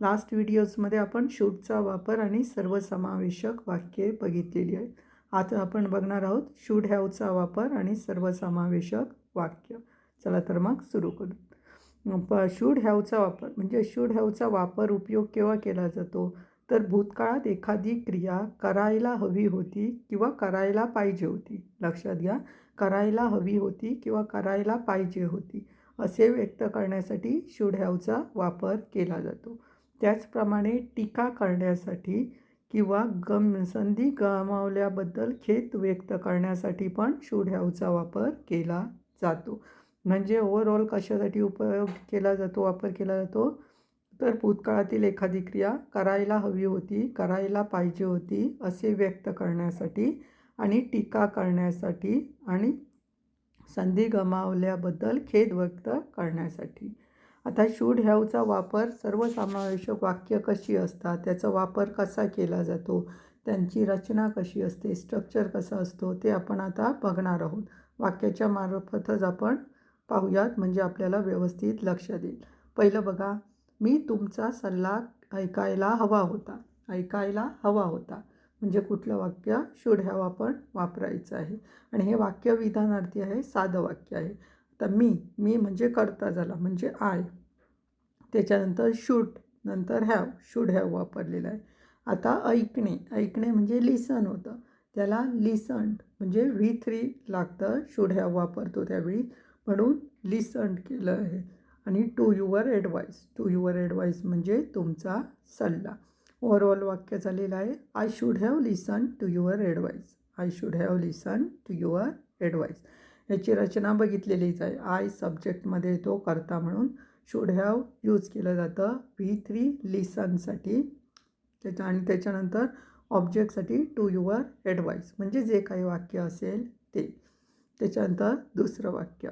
Last व्हिडिओजमध्ये आपण शूटचा वापर आणि सर्वसमावेशक वाक्ये बघितलेली आहेत. आता आपण बघणार आहोत शूड हॅवचा वापर आणि सर्वसमावेशक वाक्य. चला तर मग सुरू करू. प शूड हॅवचा वापर म्हणजे शूड हॅवचा वापर उपयोग केव्हा केला जातो? तर भूतकाळात एखादी क्रिया करायला हवी होती किंवा करायला पाहिजे होती. लक्षात घ्या करायला हवी होती किंवा करायला पाहिजे होती असे व्यक्त करण्यासाठी शूड हॅवचा वापर केला जातो. त्याचप्रमाणे टीका करण्यासाठी किंवा गम संधी गमावल्याबद्दल खेद व्यक्त करण्यासाठी पण शूड वापर केला जातो. म्हणजे ओव्हरऑल कशासाठी उपयोग केला जातो वापर केला जातो? तर भूतकाळातील एखादी क्रिया करायला हवी होती करायला पाहिजे होती असे व्यक्त करण्यासाठी आणि टीका करण्यासाठी आणि संधी गमावल्याबद्दल खेद व्यक्त करण्यासाठी. आता शूड हॅवचा वापर सर्वसमावेशक वाक्य कशी असतात? त्याचा वापर कसा केला जातो? त्यांची रचना कशी असते? स्ट्रक्चर कसा असतो? ते आपण आता बघणार आहोत. वाक्याच्या मार्फतच आपण पाहूयात म्हणजे आपल्याला व्यवस्थित लक्षात येईल. पहिलं बघा मी तुमचा सल्ला ऐकायला हवा होता. ऐकायला हवा होता. म्हणजे कुठलं वाक्य? शूड हॅव आपण वापरायचं आहे. आणि हे वाक्य विधानार्थी आहे साधं वाक्य आहे. तर मी मी म्हणजे करता झाला म्हणजे आय. त्याच्यानंतर शूट नंतर हॅव शूड हॅव वापरलेलं आहे. आता ऐकणे ऐकणे म्हणजे लिसन होतं. त्याला लिसंड म्हणजे व्ही थ्री लागतं शूड हॅव वापरतो त्यावेळी. म्हणून लिसंड केलं आहे. आणि to your advice to your advice म्हणजे तुमचा सल्ला. ओव्हरऑल वाक्य झालेलं आहे. I should have listen to your advice I should have listen to your advice याची रचना बघितलेलीच आहे. आय सब्जेक्टमध्ये तो करता म्हणून शुड हॅव यूज केलं जातं. व्ही थ्री लिसनसाठी त्याच्या आणि त्याच्यानंतर ऑब्जेक्टसाठी टू युअर ॲडवाईस म्हणजे जे काही वाक्य असेल ते. त्याच्यानंतर दुसरं वाक्य.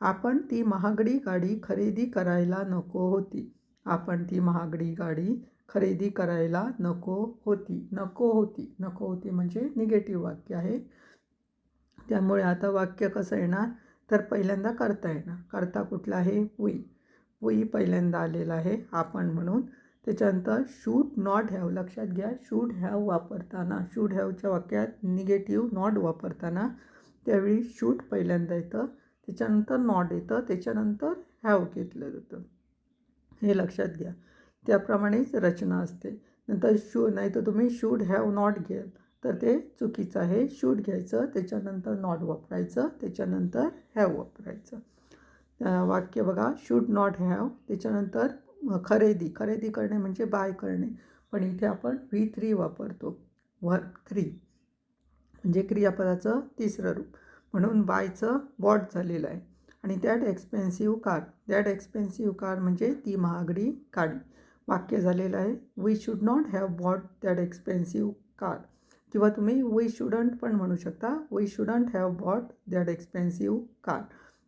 आपण ती महागडी गाडी खरेदी करायला नको होती. आपण ती महागडी गाडी खरेदी करायला नको होती. नको होती. नको होती म्हणजे निगेटिव्ह वाक्य आहे. त्यामुळे आता वाक्य कसं येणार? तर पहिल्यांदा करता येणार. करता कुठला आहे? वी वही पहिल्यांदा आलेला आहे आपण म्हणून. त्याच्यानंतर शूड नॉट हॅव लक्षात घ्या शूड हॅव वापरताना शूड हॅवच्या वाक्यात निगेटिव्ह नॉट वापरताना त्यावेळी शूट पहिल्यांदा येतं. त्याच्यानंतर नॉट येतं त्याच्यानंतर हॅव घेतलं जातं. हे लक्षात घ्या. त्याप्रमाणेच रचना असते. नंतर शू नाही तर तुम्ही शूड हॅव नॉट घ्याल तर ते चुकीचं आहे. शूड घ्यायचं त्याच्यानंतर नॉट वापरायचं त्याच्यानंतर हॅव वापरायचं. वाक्य बघा शूड नॉट हॅव त्याच्यानंतर खरेदी. खरेदी करणे म्हणजे बाय करणे. पण इथे आपण व्ही थ्री वापरतो. वर्क थ्री म्हणजे क्रियापदाचं तिसरं रूप. म्हणून बायचं बॉट झालेलं आहे. आणि that expensive car that expensive car म्हणजे ती महागडी गाडी. वाक्य झालेलं आहे we should not have bought that expensive car किंवा तुम्ही वी शुडंट पण म्हणू शकता. We shouldn't have bought that expensive car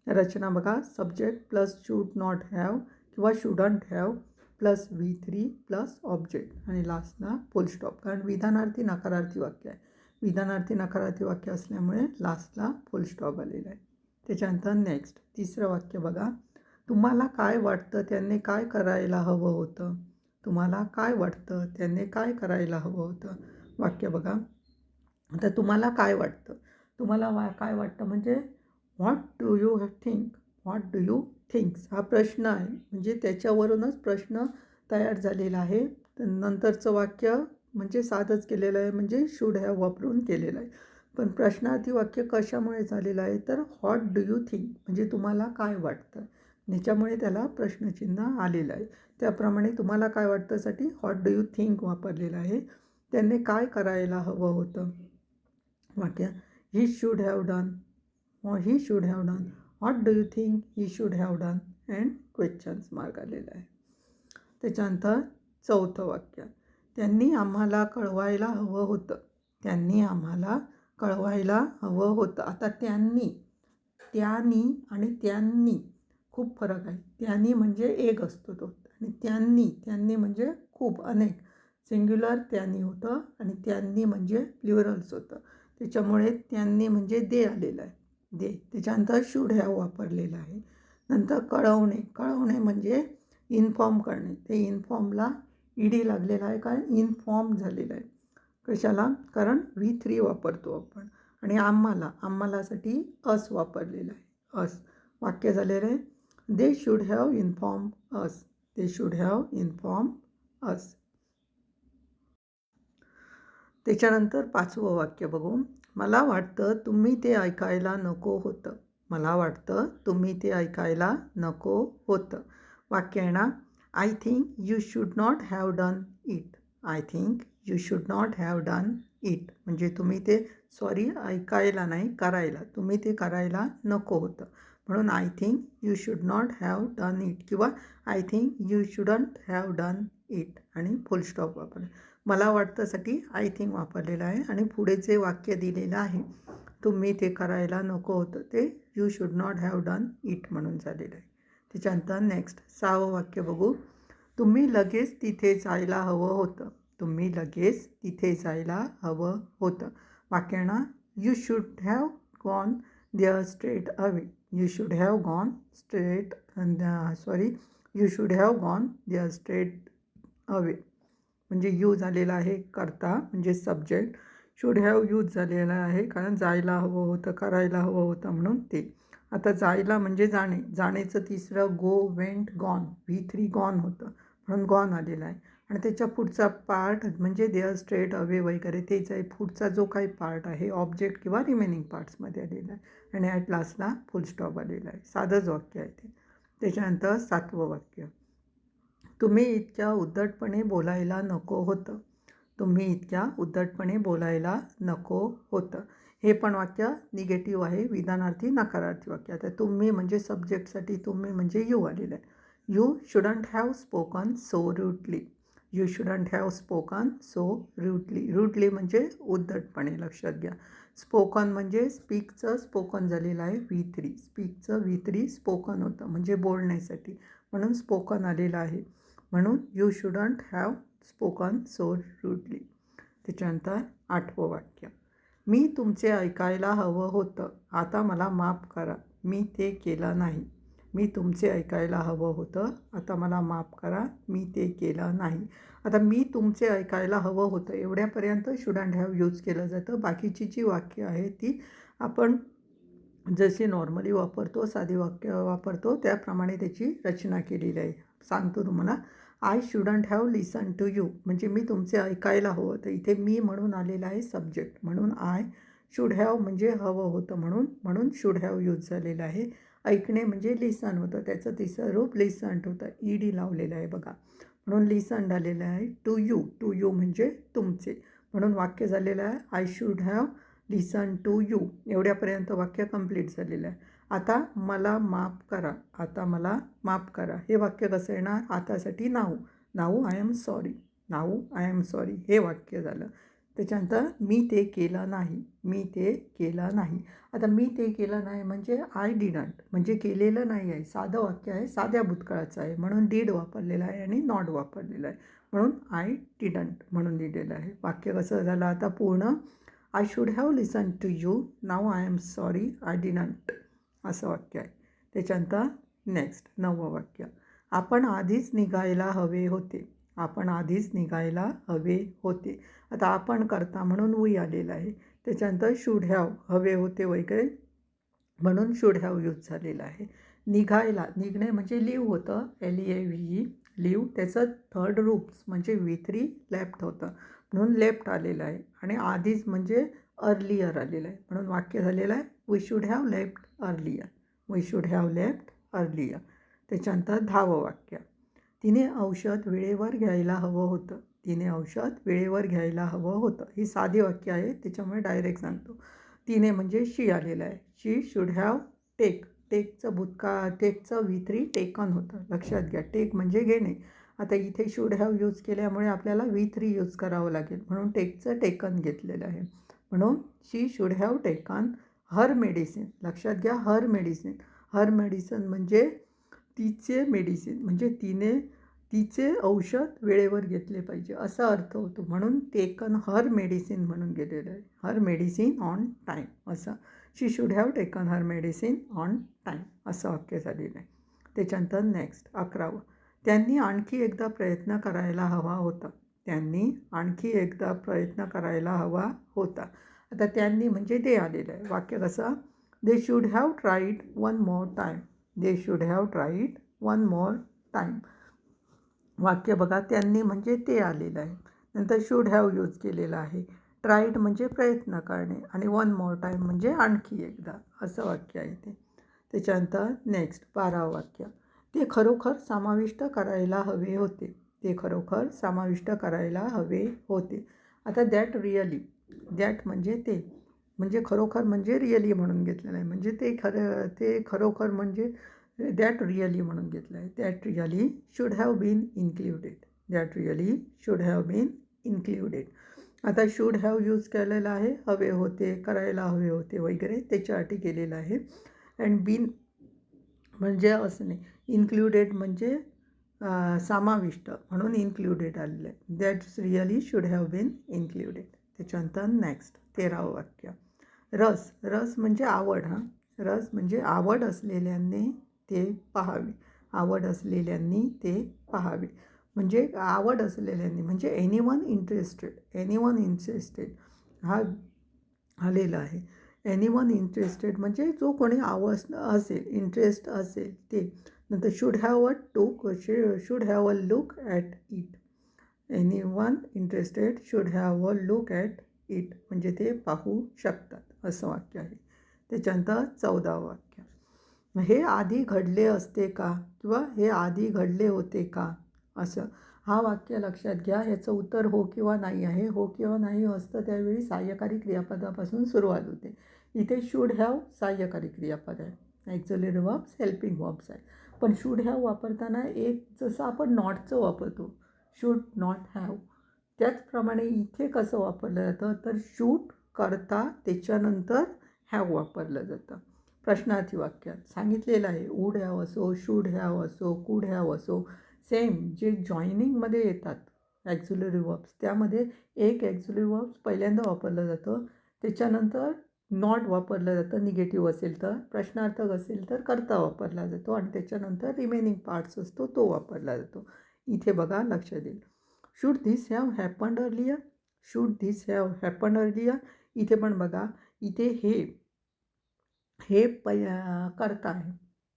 रचना बघा. Subject plus should not have किंवा shouldn't have plus V three plus object आणि लास्टला फुल स्टॉप कारण विधानार्थी नकारार्थी वाक्य आहे. विधानार्थी नकारार्थी वाक्य असल्यामुळे लास्टला फुल स्टॉप आलेला आहे. त्याच्यानंतर नेक्स्ट तिसरं वाक्य बघा. तुम्हाला काय वाटतं? त्यांनी काय करायला हवं होतं? तुम्हाला काय वाटतं? त्यांनी काय करायला हवं होतं? वाक्य बघा. आता तुम्हाला काय वाटतं? तुम्हाला वा काय वाटतं? म्हणजे what do you have think what do you thinks हा प्रश्न आहे. म्हणजे त्याच्यावरूनच प्रश्न तयार झालेला आहे. तर नंतरचं वाक्य म्हणजे साधंच केलेलं आहे. म्हणजे शूड हॅव वापरून केलेलं आहे. पण प्रश्नार्थी वाक्य कशामुळे झालेलं आहे? तर व्हॉट डू यू थिंक म्हणजे तुम्हाला काय वाटतं? ह्याच्यामुळे त्याला प्रश्नचिन्ह आलेलं आहे. त्याप्रमाणे तुम्हाला काय वाटतंसाठी व्हॉट डू यू थिंक वापरलेलं आहे. त्यांनी काय करायला हवं होतं? वाक्य. He should have done he should have done what do you think he should have done and questions mark आलेला आहे त्याच्यानंतर चौथं वाक्य. त्यांनी आम्हाला कळवायला हवं होतं. त्यांनी आम्हाला कळवायला हवं होतं. आता त्यांनी त्यांनी आणि त्यांनी खूप फरक आहे. त्यांनी म्हणजे एक असतो तो. आणि त्यांनी त्यांनी म्हणजे खूप अनेक. सिंग्युलर त्यांनी होतं आणि त्यांनी म्हणजे प्ल्युरल्स होतं. त्याच्यामुळे त्यांनी म्हणजे दे आलेलं आहे. दे. त्याच्यानंतर शूड हॅव वापरलेलं आहे. नंतर कळवणे. कळवणे म्हणजे इन्फॉर्म करणे. ते इन्फॉर्मला ईडी लागलेला आहे कारण इन्फॉर्म झालेलं आहे. कशाला? कारण व्ही थ्री वापरतो आपण. आणि आम्हाला आम्हालासाठी अस वापरलेलं आहे. अस वाक्य झालेलं आहे. They should have inform us they should have inform us त्याच्यानंतर पाचवं वाक्य बघू. मला वाटतं तुम्ही ते ऐकायला नको होतं. मला वाटतं तुम्ही ते ऐकायला नको होतं. वाक्य आहे ना? I think you should not have done it I think you should not have done it म्हणजे तुम्ही ते सॉरी ऐकायला नाही करायला. तुम्ही ते करायला नको होतं. म्हणून I think you should not have done it किंवा I think you shouldn't have done it आणि फुल स्टॉप वापर मला वाटतंसाठी आय थिंक वापरलेलं आहे आणि पुढे जे वाक्य दिलेलं आहे तुम्ही ते करायला नको होतं. ते you should not have done it म्हणून झालेलं आहे. त्याच्यानंतर नेक्स्ट सहावं वाक्य बघू. तुम्ही लगेच तिथे जायला हवं होतं. तुम्ही लगेच तिथे जायला हवं होतं. वाक्यांना you should have gone there straight away you should have gone straight sorry you should have gone there straight away म्हणजे यू झालेला आहे करता म्हणजे सब्जेक्ट शूड हॅव यूज झालेला आहे कारण जायला हवं होतं करायला हवं होतं म्हणून ते. आता जायला म्हणजे जाणे जाण्याचं तिसरं go went gone V three gone होतं म्हणून गॉन आलेलं आहे. आणि त्याच्या पुढचा पार्ट म्हणजे देअर स्ट्रेट अवे वगैरे तेच आहे. पुढचा जो काही पार्ट आहे ऑब्जेक्ट किंवा रिमेनिंग पार्ट्समध्ये आलेला आहे. आणि ॲट लास्टला फुल स्टॉप आलेला आहे. साधंच वाक्य आहे ते. त्याच्यानंतर सातवं वाक्य. तुम्ही इतक्या उद्धटपणे बोलायला नको होतं. तुम्ही इतक्या उद्धटपणे बोलायला नको होतं. हे पण वाक्य निगेटिव्ह आहे. विधानार्थी नकारार्थी वाक्य. आता तुम्ही म्हणजे सब्जेक्टसाठी तुम्ही म्हणजे यू आलेलं आहे you shouldn't have spoken so rudely you shouldn't have spoken so rudely rudely म्हणजे उद्धटपणे लक्षात घ्या. स्पोकन म्हणजे स्पीकचं स्पोकन झालेलं आहे व्ही थ्री स्पीकचं व्ही थ्री स्पोकन होतं. म्हणजे बोलण्यासाठी. म्हणून स्पोकन आलेलं आहे. म्हणून you shouldn't have spoken so rudely त्याच्यानंतर आठवं वाक्य. मी तुमचे ऐकायला हवं होतं. आता मला माफ करा. मी ते केलं नाही. मी तुमचे ऐकायला हवं होतं. आता मला माफ करा. मी ते केलं नाही. आता मी तुमचे ऐकायला हवं होतं. एवढ्यापर्यंत शुडंट हॅव यूज केलं जातं. बाकीची जी वाक्य आहे ती आपण जशी नॉर्मली वापरतो साधी वाक्य वापरतो त्याप्रमाणे त्याची रचना केलेली आहे. सांगतो तुम्हाला. I shouldn't have listen to you म्हणजे मी तुमचे ऐकायला हवं तर इथे मी म्हणून आलेलं आहे सब्जेक्ट म्हणून आय शूड हॅव म्हणजे हवं होतं म्हणून. म्हणून शूड हॅव यूज झालेलं आहे. ऐकणे म्हणजे लिसन होतं. त्याचं तिसरं रूप लिसंट होतं. ई डी लावलेलं आहे बघा. म्हणून लिसन आलेलं आहे टू यू टू यू म्हणजे तुमचे. म्हणून वाक्य झालेलं आहे I should have listen to you एवढ्यापर्यंत वाक्य कंप्लीट झालेलं आहे. आता मला माफ करा. आता मला माफ करा. हे वाक्य कसं येणार? आतासाठी now now I am sorry now I am sorry हे वाक्य झालं. त्याच्यानंतर मी ते केलं नाही. मी ते केलं नाही. आता मी ते केलं नाही म्हणजे आय डिडंट म्हणजे केलेलं नाही आहे. साधं वाक्य आहे. साध्या भूतकाळाचं आहे. म्हणून डीड वापरलेलं आहे आणि नॉट वापरलेलं आहे. म्हणून आय डिडंट म्हणून दिलेलं आहे. वाक्य कसं झालं आता? पूर्ण. I should have listen to you now I am sorry I didn't असं वाक्य आहे. त्याच्यानंतर नेक्स्ट नववं वाक्य. आपण आधीच निघायला हवे होते. आपण आधीच निघायला हवे होते. आता आपण करता म्हणून वी आलेलं आहे. त्याच्यानंतर शूड हॅव हवे होते वगैरे म्हणून शूड हॅव यूज झालेला आहे. निघायला निघणे म्हणजे लिव्ह होतं. L E A V leave त्याचं थर्ड रूप्स म्हणजे वी थ्री लेफ्ट होतं. म्हणून लेफ्ट आलेलं आहे. आणि आधीच म्हणजे अर्लियर आलेलं आहे. म्हणून वाक्य झालेलं आहे. We should have left earlier we should have left earlier त्याच्यानंतर दहावं वाक्य तिने औषध वेळेवर घ्यायला हवं होतं. तिने औषध वेळेवर घ्यायला हवं होतं. ही साधी वाक्य आहे. त्याच्यामुळे डायरेक्ट सांगतो. तिने म्हणजे शी आलेलं आहे. शी शूड हॅव टेक टेकचं भूतका टेकचं वी थ्री टेकन होतं. लक्षात घ्या. टेक म्हणजे घेणे. आता इथे शूड हॅव यूज केल्यामुळे आपल्याला वी थ्री यूज करावं लागेल. म्हणून टेकचं टेकन घेतलेलं आहे. म्हणून she should have taken her medicine लक्षात घ्या हर मेडिसिन. हर मेडिसिन म्हणजे तिचे मेडिसिन म्हणजे तिने तिचे औषध वेळेवर घेतले पाहिजे. असा अर्थ होतो. म्हणून टेकन हर मेडिसिन म्हणून गेलेलं आहे. हर मेडिसिन ऑन टाईम असं. She should have taken her medicine on time असं वाक्य झालेलं आहे. त्याच्यानंतर नेक्स्ट अकरावं. त्यांनी आणखी एकदा प्रयत्न करायला हवा होता. त्यांनी आणखी एकदा प्रयत्न करायला हवा होता. आता त्यांनी म्हणजे ते आलेलं आहे. वाक्य कसं? They should have tried one more time they should have tried one more time वाक्य बघा त्यांनी म्हणजे ते आलेलं आहे. नंतर शूड हॅव यूज केलेलं आहे. ट्राईड म्हणजे प्रयत्न करणे आणि वन मोर टाईम म्हणजे आणखी एकदा. असं वाक्य आहे ते. त्याच्यानंतर नेक्स्ट बारावं वाक्य. ते खरोखर समाविष्ट करायला हवे होते. ते खरोखर समाविष्ट करायला हवे होते. आता दॅट रिअली दॅट म्हणजे ते. म्हणजे खरोखर म्हणजे रिअली म्हणून घेतलेलं आहे. म्हणजे ते खरं ते खरोखर म्हणजे दॅट रिअली म्हणून घेतलं आहे. That really should have been included that really should have been included आता शूड हॅव यूज केलेला आहे हवे होते करायला हवे होते वगैरे त्याच्यासाठी केलेलं आहे. अँड बीन म्हणजे असं नाही. इन्क्ल्युडेड म्हणजे समाविष्ट म्हणून इन्क्ल्युडेड आलेलं आहे. That's really should have been included त्याच्यानंतर नेक्स्ट तेरावं वाक्य. रस रस म्हणजे आवड हां. रस म्हणजे आवड असलेल्यांनी ते पाहावे. आवड असलेल्यांनी ते पाहावे. म्हणजे आवड असलेल्यांनी म्हणजे anyone interested anyone interested हा आलेला आहे. एनी वन इंटरेस्टेड म्हणजे जो कोणी आवड असेल इंटरेस्ट असेल ते. नंतर should have a took should have a look at it anyone interested should have a look at it म्हणजे ते पाहू शकतात असं वाक्य आहे. त्याच्यानंतर चौदावं वाक्य. हे आधी घडले असते का? किंवा हे आधी घडले होते का? असं. हा वाक्य लक्षात घ्या. ह्याचं उत्तर हो किंवा नाही आहे. हो किंवा नाही असतं त्यावेळी सहाय्यकारी क्रियापदापासून सुरुवात होते. इथे शूड हॅव सहाय्यकारी क्रियापद आहे. ॲक्च्युली वर्ब्स हेल्पिंग वर्ब्स आहे. पण शूड हॅव वापरताना एक जसं आपण नॉटचं वापरतो शूड नॉट हॅव त्याचप्रमाणे इथे कसं वापरलं जातं? तर शूट करता त्याच्यानंतर हॅव वापरलं जातं. प्रश्नार्थी वाक्यात सांगितलेलं आहे वूड हॅव असो शूड हॅव असो कूड हॅव असो सेम जे जॉईनिंगमध्ये येतात ॲक्झुलरी वर्ब्स त्यामध्ये एक ॲक्झुलरी वर्ब्स पहिल्यांदा वापरलं जातं त्याच्यानंतर नॉट वापरलं जातं निगेटिव्ह असेल तर प्रश्नार्थक असेल तर करता वापरला जातो आणि त्याच्यानंतर रिमेनिंग पार्ट्स असतो तो वापरला जातो. इथे बघा लक्ष देईल should this have happened earlier should this have happened earlier इथे पण बघा इथे हे हे पै करता आहे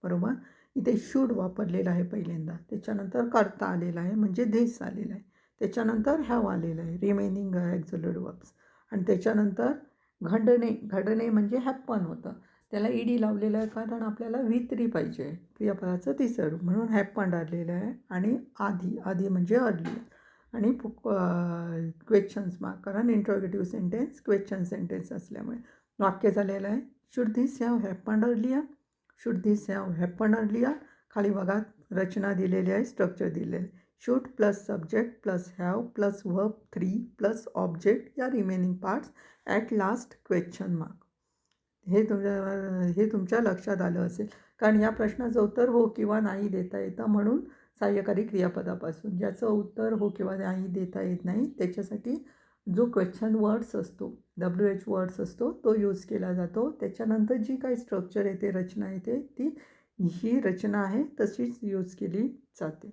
बरोबर? इथे शूड वापरलेलं आहे पहिल्यांदा. त्याच्यानंतर करता आलेला आहे म्हणजे धिस आलेलं आहे. त्याच्यानंतर हॅव आलेलं आहे रिमेनिंग ॲक्झुलरी वर्ब्स आणि त्याच्यानंतर घडणे घडणे म्हणजे हॅपन होतं. त्याला ईडी लावलेलं आहे कारण आपल्याला व्ही थ्री पाहिजे. क्रियापदाचं तिसर म्हणून हॅपन आलेलं आहे आणि आधी आधी म्हणजे अर्ली आणि क्वेश्चन्स मार्क कारण इंट्रोगेटिव्ह सेंटेन्स क्वेश्चन सेंटेन्स असल्यामुळे. वाक्य झालेलं आहे. Should this have happen earlier should this have happen earlier खाली बघा. रचना दिलेली आहे स्ट्रक्चर दिलेलं आहे. Should plus subject plus have plus verb three plus object या remaining parts at last question mark हे तुमच्या हे तुमच्या लक्षात आलं असेल. कारण या प्रश्नाचं उत्तर हो किंवा नाही देता येतं म्हणून सहाय्यकारी क्रियापदापासून. ज्याचं उत्तर हो किंवा नाही देता येत नाही त्याच्यासाठी जो क्वेश्चन वर्ड्स असतो डब्ल्यू एच वर्ड्स असतो तो यूज केला जातो. त्याच्यानंतर जी काही स्ट्रक्चर येते रचना येते ती ही रचना आहे तशीच यूज केली जाते.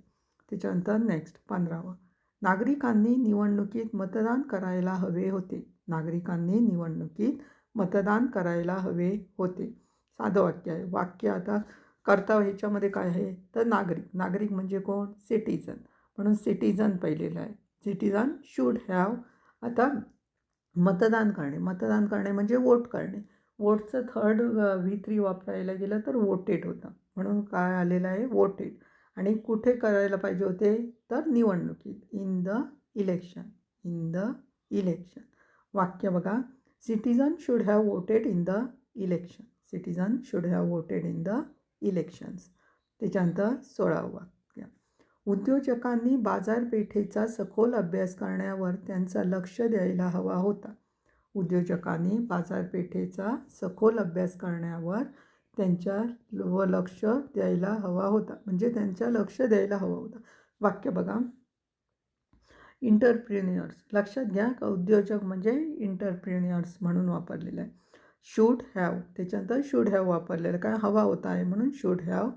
त्याच्यानंतर नेक्स्ट पंधरावा. नागरिकांनी निवडणुकीत मतदान करायला हवे होते. नागरिकांनी निवडणुकीत मतदान करायला हवे होते. साधं वाक्य आहे. वाक्य आता करता ह्याच्यामध्ये काय आहे? तर नागरिक. नागरिक म्हणजे कोण? सिटीजन म्हणून सिटीजन पहिलेलं आहे. सिटीजन शूड हॅव आता मतदान करणे. मतदान करणे म्हणजे वोट करणे. वोटचं थर्ड व्ही थ्री वापरायला गेलं तर वोटेड होतं. म्हणून काय आलेलं आहे? वोटेड आणि कुठे करायला पाहिजे होते? तर निवडणुकीत. In the election in the election वाक्य बघा. Citizen should have voted in the election citizen should have voted in the elections त्याच्यानंतर सोळावा. वाक्य उद्योजकांनी बाजारपेठेचा सखोल अभ्यास करण्यावर त्यांचा लक्ष द्यायला हवा होता. उद्योजकांनी बाजारपेठेचा सखोल अभ्यास करण्यावर त्यांच्या व लक्ष द्यायला हवा होता. म्हणजे त्यांच्या लक्ष द्यायला हवा होता. वाक्य बघा. इंटरप्रिन्युअर्स लक्षात घ्या का उद्योजक म्हणजे इंटरप्रिन्युअर्स म्हणून वापरलेलं आहे. शूड हॅव त्याच्यानंतर शूड हॅव वापरलेलं काय हवा होता आहे म्हणून शूड हॅव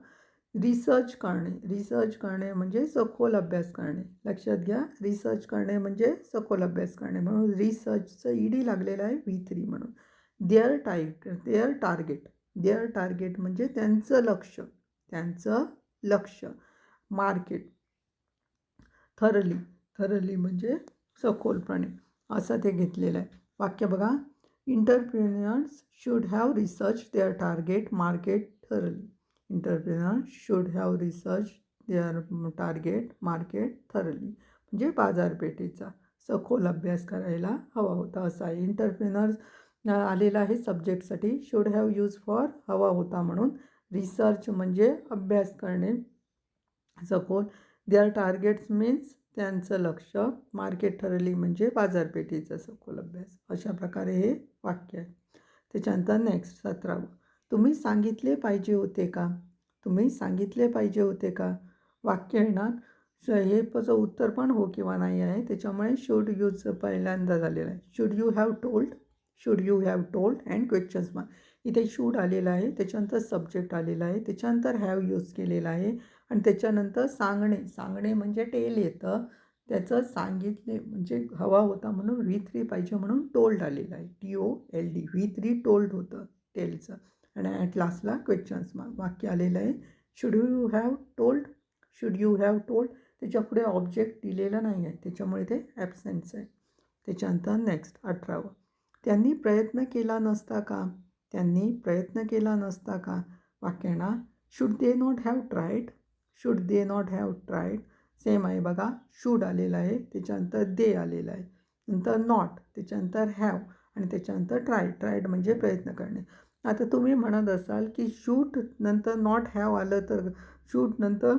रिसर्च करणे. रिसर्च करणे म्हणजे सखोल अभ्यास करणे. लक्षात घ्या रिसर्च करणे म्हणजे सखोल अभ्यास करणे. म्हणून रिसर्चचं ईडी लागलेलं आहे व्ही थ्री म्हणून. Their tight their target their target म्हणजे त्यांचं लक्ष. त्यांचं लक्ष. मार्केट थरली थरली म्हणजे सखोलपणे. असं ते घेतलेलं आहे. वाक्य बघा. Entrepreneurs should have research their target market thoroughly entrepreneurs should have research their target market thoroughly म्हणजे बाजारपेठेचा सखोल अभ्यास करायला हवा होता. असा आहे. इंटरप्रिनर्स आलेला आहे सब्जेक्टसाठी शुड हॅव यूज फॉर हवा होता म्हणून रिसर्च म्हणजे अभ्यास करणे सखोल. देअर टार्गेट्स मीन्स त्यांचं लक्ष मार्केट ठरली म्हणजे बाजारपेठेचा सखोल अभ्यास अशा प्रकारे हे वाक्य आहे. त्याच्यानंतर नेक्स्ट सतरावं. तुम्ही सांगितले पाहिजे होते का? तुम्ही सांगितले पाहिजे होते का? वाक्य येणार श हे पचं उत्तर पण हो किंवा नाही आहे. त्याच्यामुळे शूड यूज पहिल्यांदा झालेलं आहे. Should you have told should you have told and questions mark इथे शूड आलेलं आहे. त्याच्यानंतर सब्जेक्ट आलेला आहे. त्याच्यानंतर हॅव यूज केलेला आहे. आणि त्याच्यानंतर सांगणे. सांगणे म्हणजे टेल येतं. त्याचं सांगितले म्हणजे हवा होता म्हणून व्ही थ्री पाहिजे म्हणून टोल्ड आलेलं आहे. T O L D. V three told होतं टेलचं आणि ॲट लास्टला क्वेश्चन्स मार्क वाक्य आलेलं आहे. Should you have told should you have told त्याच्यापुढे ऑब्जेक्ट दिलेलं नाही आहे. त्याच्यामुळे ते ॲबसेन्स आहे. त्याच्यानंतर नेक्स्ट अठरावं. त्यांनी प्रयत्न केला नसता का? त्यांनी प्रयत्न केला नसता का? वाक्यांना should they not have tried should they not have tried same आहे बघा शूड आलेलं आहे त्याच्यानंतर दे आलेलं आहे. नंतर नॉट त्याच्यानंतर हॅव आणि त्याच्यानंतर ट्राय ट्रायड म्हणजे प्रयत्न करणे. आता तुम्ही म्हणत असाल की शूट नंतर नॉट हॅव आलं तर शूट नंतर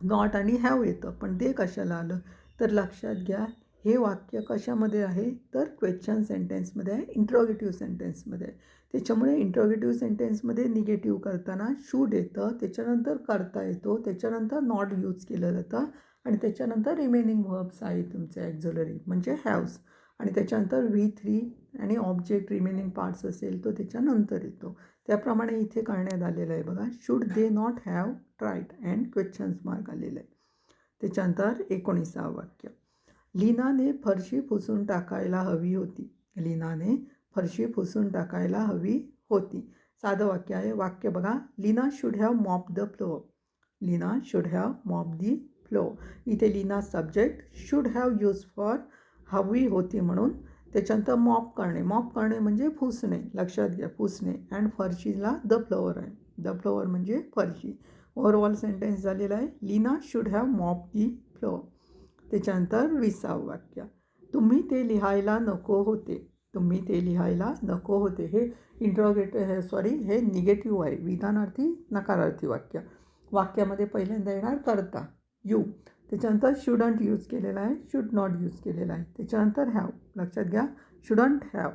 नॉट आणि हॅव येतं. पण ते कशाला आलं? तर लक्षात घ्या हे वाक्य कशामध्ये आहे? तर क्वेश्चन सेंटेन्समध्ये आहे इंट्रॉगेटिव्ह सेंटेन्समध्ये आहे. त्याच्यामुळे इंट्रोगेटिव्ह सेंटेन्समध्ये निगेटिव्ह करताना शूड येतं त्याच्यानंतर करता येतो त्याच्यानंतर नॉट यूज केलं जातं आणि त्याच्यानंतर रिमेनिंग वर्ब्स आहे तुमचे ॲक्झोलरी म्हणजे हॅव्स आणि त्याच्यानंतर व्ही थ्री आणि ऑब्जेक्ट रिमेनिंग पार्ट्स असेल तो त्याच्यानंतर येतो. त्याप्रमाणे इथे करण्यात आलेलं आहे बघा. Should they not have tried and questions mark आलेलं आहे. त्याच्यानंतर एकोणीसावं वाक्य. लीनाने फरशी पुसून टाकायला हवी होती. लीनाने फरशी पुसून टाकायला हवी होती. साधं वाक्य आहे. वाक्य बघा. Leena should have mop the flow Leena should have mop the flow इथे Leena subject should have use for हवी होती म्हणून त्याच्यानंतर मॉप करणे. मॉप करणे म्हणजे फुसणे लक्षात घ्या. फुसणे अँड फरशीला द फ्लोअर आहे. द फ्लोअर म्हणजे फरशी. ओव्हरऑल सेंटेन्स झालेला आहे. Leena should have mop the floor त्याच्यानंतर विसावं वाक्य. तुम्ही ते लिहायला नको होते. तुम्ही ते लिहायला नको होते. हे इंट्रोगेट हे सॉरी हे निगेटिव्ह आहे. विधानार्थी नकारार्थी वाक्य. वाक्यामध्ये पहिल्यांदा येणार करता यू त्याच्यानंतर शुडंट यूज केलेला आहे. शुड नॉट यूज केलेला आहे. त्याच्यानंतर हॅव लक्षात घ्या. शुडंट हॅव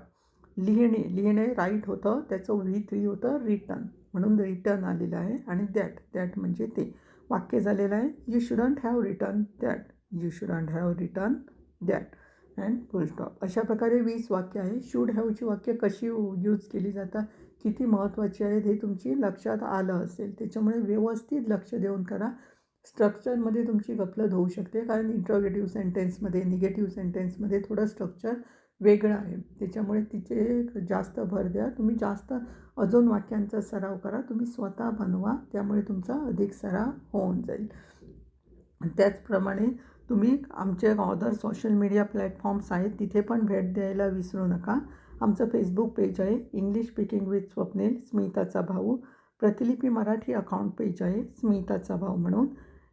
लिहिणे लिहिणे राईट होतं. त्याचं व्ही थ्री होतं. रिटर्न म्हणून रिटर्न आलेलं आहे. आणि दॅट दॅट म्हणजे ते. वाक्य झालेलं आहे. You shouldn't have written that you shouldn't have written that and full stop अशा प्रकारे वीस वाक्य आहे. शूड हॅवची वाक्य कशी यूज केली जातात किती महत्त्वाची आहेत हे तुमची लक्षात आलं असेल. त्याच्यामुळे व्यवस्थित लक्ष देऊन करा. स्ट्रक्चरमध्ये तुमची गफलत होऊ शकते. कारण इंट्रोगेटिव्ह सेंटेन्समध्ये निगेटिव्ह सेंटेन्समध्ये थोडं स्ट्रक्चर वेगळं आहे. त्याच्यामुळे तिचे जास्त भर द्या. तुम्ही जास्त अजून वाक्यांचा सराव करा. तुम्ही स्वतः बनवा. त्यामुळे तुमचा अधिक सराव होऊन जाईल. त्याचप्रमाणे तुम्ही आमचे अदर सोशल मीडिया प्लॅटफॉर्म्स आहेत तिथे पण भेट द्यायला विसरू नका. आमचं फेसबुक पेज आहे इंग्लिश स्पीकिंग विथ स्वप्नील स्मिताचा भाऊ. प्रतिलिपी मराठी अकाउंट पेज आहे स्मिताचा भाऊ म्हणून.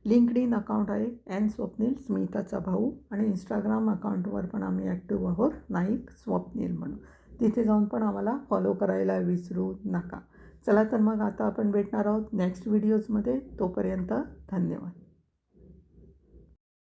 लिंकड इन अकाउंट आहे एन स्वप्नील स्मिताचा भाऊ. आणि इंस्टाग्राम अकाउंटवर पण आम्ही ॲक्टिव्ह आहोत नाईक स्वप्नील म्हणून. तिथे जाऊन पण आम्हाला फॉलो करायला विसरू नका. चला तर मग आता आपण भेटणार आहोत नेक्स्ट व्हिडिओजमध्ये तोपर्यंत धन्यवाद.